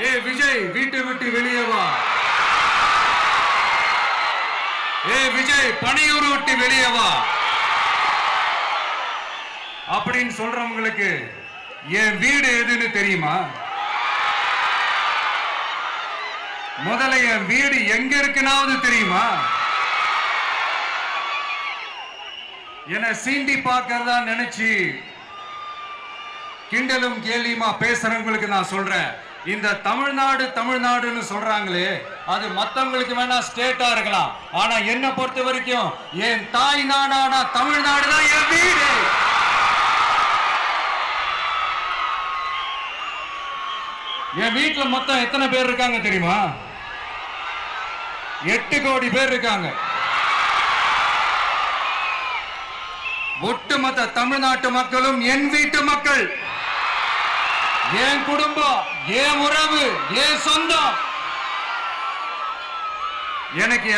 ஏ விஜய் வீட்டை விட்டு வெளியே வா. ஏ விஜய் பணியூர் விட்டு வெளியே வா. அப்படின்னு சொல்றவங்களுக்கு என் வீடு எதுன்னு தெரியுமா? முதல்ல என் வீடு எங்க இருக்குனாவது தெரியுமா? என சீண்டி பார்க்கறதா நினைச்சு கிண்டலும் கேலியுமா பேசுறவங்களுக்கு நான் சொல்றேன். இந்த தமிழ்நாடு தமிழ்நாடுன்னு சொல்றாங்களே அது மத்தவங்களுக்கு வேணா ஸ்டேட்டா இருக்கலாம். ஆனா என்ன பொறுத்த வரைக்கும் என் தாய் நாடானா தமிழ்நாடு தான் என் வீடு. என் வீட்டுல மொத்தம் எத்தனை பேர் இருக்காங்க தெரியுமா? எட்டு கோடி பேர் இருக்காங்க. ஒட்டுமொத்த தமிழ்நாட்டு மக்களும் என் வீட்டு மக்கள். என் குடும்பம் என் உறவு என் சொந்தம்? எனக்கு